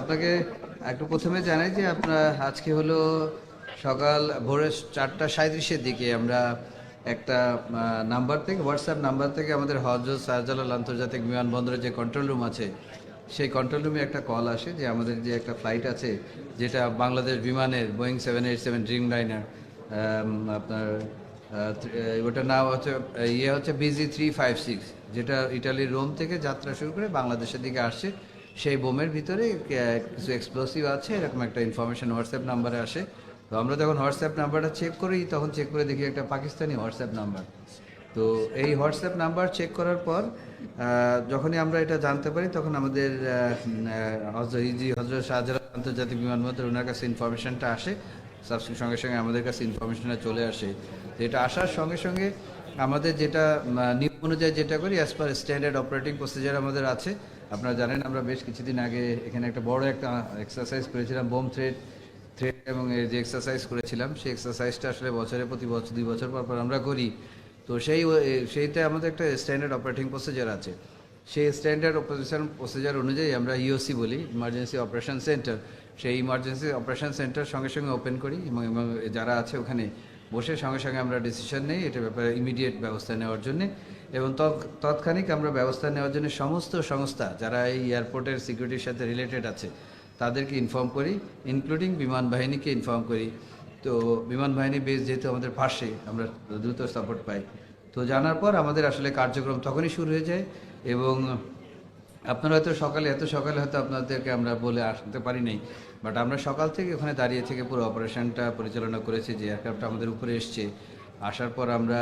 আপনাকে একটু প্রথমে জানাই যে আপনার আজকে হলো সকাল ভোরে চারটা সাঁত্রিশের দিকে আমরা একটা নাম্বার থেকে হোয়াটসঅ্যাপ নাম্বার থেকে আমাদের হজরত শাহজালাল আন্তর্জাতিক বিমানবন্দরের যে কন্ট্রোল রুম আছে, সেই কন্ট্রোল রুমে একটা কল আসে যে আমাদের যে একটা ফ্লাইট আছে, যেটা বাংলাদেশ বিমানের Boeing seven eight seven Dreamliner আপনার ওটার নাম হচ্ছে ইয়ে হচ্ছে বিজি থ্রি ফাইভ সিক্স যেটা ইটালির রোম থেকে যাত্রা শুরু করে বাংলাদেশের দিকে আসছে। সেই বোমের ভিতরে কিছু এক্সপ্লোসিভ আছে, এরকম একটা ইনফরমেশন হোয়াটসঅ্যাপ নাম্বারে আসে। তো আমরা যখন হোয়াটসঅ্যাপ নাম্বারটা চেক করি, তখন চেক করে দেখি একটা পাকিস্তানি হোয়াটসঅ্যাপ নাম্বার তো এই হোয়াটসঅ্যাপ নাম্বার চেক করার পর যখনই আমরা এটা জানতে পারি, তখন আমাদের হজরত হজরত শাহজালাল আন্তর্জাতিক বিমানবন্দর ওনার কাছে ইনফরমেশনটা আসে। সঙ্গে সঙ্গে আমাদের কাছে ইনফরমেশনটা চলে আসে। তো এটা আসার সঙ্গে সঙ্গে আমাদের যেটা নিয়ম অনুযায়ী যেটা করি as per standard operating procedure আমাদের আছে আপনারা জানেন, আমরা বেশ কিছুদিন আগে এখানে একটা বড় একটা এক্সারসাইজ করেছিলাম, বোম থ্রেড থ্রেড এবং এই যে এক্সারসাইজ করেছিলাম, সেই এক্সারসাইজটা আসলে বছরে প্রতি বছর দুই বছর পর পর আমরা করি। তো সেই সেইটা আমাদের একটা স্ট্যান্ডার্ড অপারেটিং প্রসিজার আছে। সেই স্ট্যান্ডার্ড অপারেশন প্রসিজার অনুযায়ী আমরা ইওসি বলি ইমার্জেন্সি অপারেশন সেন্টার সেই ইমার্জেন্সি অপারেশন সেন্টার সঙ্গে সঙ্গে ওপেন করি এবং যারা আছে ওখানে বসে সঙ্গে সঙ্গে আমরা ডিসিশন নেই, এটা ব্যাপারে ইমিডিয়েট ব্যবস্থা নেওয়ার জন্য। এবং তৎক্ষণিক আমরা ব্যবস্থা নেওয়ার জন্য সমস্ত সংস্থা যারা এই এয়ারপোর্টের সিকিউরিটির সাথে রিলেটেড আছে, তাদেরকে ইনফর্ম করি ইনক্লুডিং বিমান বাহিনীকে ইনফর্ম করি। তো বিমান বাহিনী বেস যেহেতু আমাদের পাশে, আমরা দ্রুত সাপোর্ট পাই। তো জানার পর আমাদের আসলে কার্যক্রম তখনই শুরু হয়ে যায় এবং আপনারা হয়তো সকালে, এত সকালে হয়তো আপনাদেরকে আমরা বলে আসতে পারি নাই বাট আমরা সকাল থেকে ওখানে দাঁড়িয়ে থেকে পুরো অপারেশনটা পরিচালনা করেছি, যে এয়ারক্রাফটটা আমাদের উপরে এসছে। আসার পর আমরা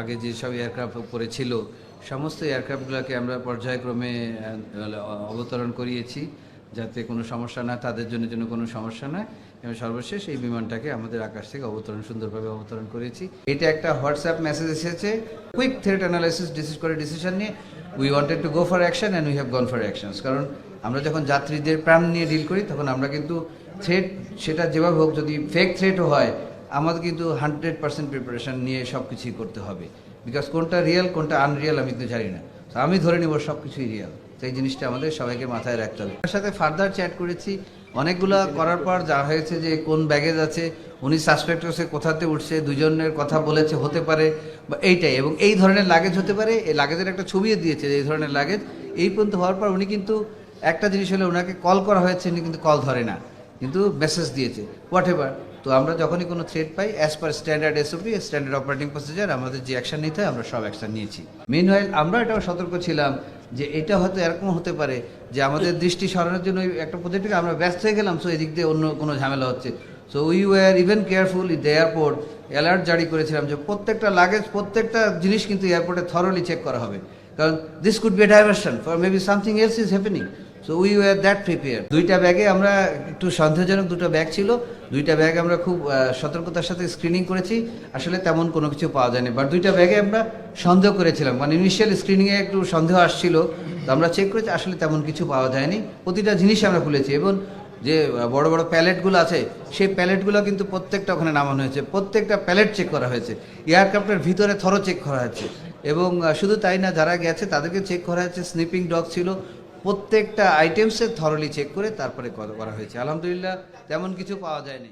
আগে যেসব এয়ারক্রাফট উপরে ছিল, সমস্ত এয়ারক্রাফটগুলোকে আমরা পর্যায়ক্রমে অবতরণ করিয়েছি, যাতে কোনো সমস্যা না, তাদের জন্য যেন কোনো সমস্যা না। এবং সর্বশেষ এই বিমানটাকে আমাদের আকাশ থেকে অবতরণ, সুন্দরভাবে অবতরণ করেছি। এটা একটা হোয়াটসঅ্যাপ মেসেজ এসেছে। কুইক থ্রেট অ্যানালাইসিস ডিসিস করে ডিসিশন নিয়ে। We wanted to go for action and we have gone for actions কারণ আমরা যখন যাত্রীদের প্রাণ নিয়ে ডিল করি, তখন আমরা কিন্তু থ্রেট সেটা যেভাবে হোক, যদি ফেক থ্রেটও হয়, আমাদের কিন্তু হান্ড্রেড পার্সেন্ট প্রিপারেশন নিয়ে সব কিছুই করতে হবে। বিকজ কোনটা রিয়েল কোনটা আনরিয়েল আমি কিন্তু জানি না। তো আমি ধরে নিব সব কিছুই রিয়েল তো এই জিনিসটা আমাদের সবাইকে মাথায় রাখতে হবে। তার সাথে ফার্দার চ্যাট করেছি। অনেকগুলো করার পর যা হয়েছে যে কোন ব্যাগেজ আছে, উনি সাসপেক্ট হচ্ছে কোথাতে উঠছে, দুজনের কথা বলেছে, হতে পারে বা এইটাই। এবং এই ধরনের লাগেজ হতে পারে, এই লাগেজের একটা ছবিও দিয়েছে এই ধরনের লাগেজ এই পর্যন্ত হওয়ার পর উনি কিন্তু একটা জিনিস হলে ওনাকে কল করা হয়েছে, উনি কিন্তু কল ধরে না। কিন্তু মেসেজ দিয়েছে। হোয়াট এভার তো আমরা যখনই কোনো থ্রেড পাই as per standard SOP standard operating procedure আমাদের যে অ্যাকশন নিতে হয়, আমরা সব অ্যাকশন নিয়েছি। মেন আমরা এটাও সতর্ক ছিলাম যে এটা হয়তো এরকম হতে পারে যে আমাদের দৃষ্টি সরানোর জন্য একটা প্রজেক্টকে আমরা ব্যস্ত হয়ে গেলাম সো এদিক দিয়ে অন্য কোনো ঝামেলা হচ্ছে। So we were even careful in the airport alert জারি করেছিলাম যে প্রত্যেকটা লাগেজ প্রত্যেকটা জিনিস কিন্তু এয়ারপোর্টে থরলি চেক করা হবে। কারণ this could be diversion for maybe something else is happening so we were that prepare দুইটা ব্যাগে আমরা একটু সন্দেহজনক দুটো ব্যাগ ছিল। দুইটা ব্যাগ আমরা খুব সতর্কতার সাথে স্ক্রিনিং করেছি। আসলে তেমন কোনো কিছু পাওয়া যায়নি। বাট দুইটা ব্যাগে আমরা সন্দেহ করেছিলাম। মানে ইনিশিয়াল স্ক্রিনিংয়ে একটু সন্দেহ আসছিল। তো আমরা চেক করেছি, আসলে তেমন কিছু পাওয়া যায়নি। প্রতিটা জিনিস আমরা খুলেছি। এবং যে বড় বড় প্যালেটগুলো আছে, সেই প্যালেটগুলো কিন্তু প্রত্যেকটা ওখানে নামানো হয়েছে। প্রত্যেকটা প্যালেট চেক করা হয়েছে। এয়ারক্রাফটের ভিতরে থরো চেক করা হয়েছে। এবং শুধু তাই না, যারা গেছে, তাদেরকে চেক করা হয়েছে। স্নিপিং ডগ ছিল। প্রত্যেকটা আইটেমসের থরলি চেক করে তারপরে করা হয়েছে। আলহামদুলিল্লাহ তেমন কিছু পাওয়া যায়নি।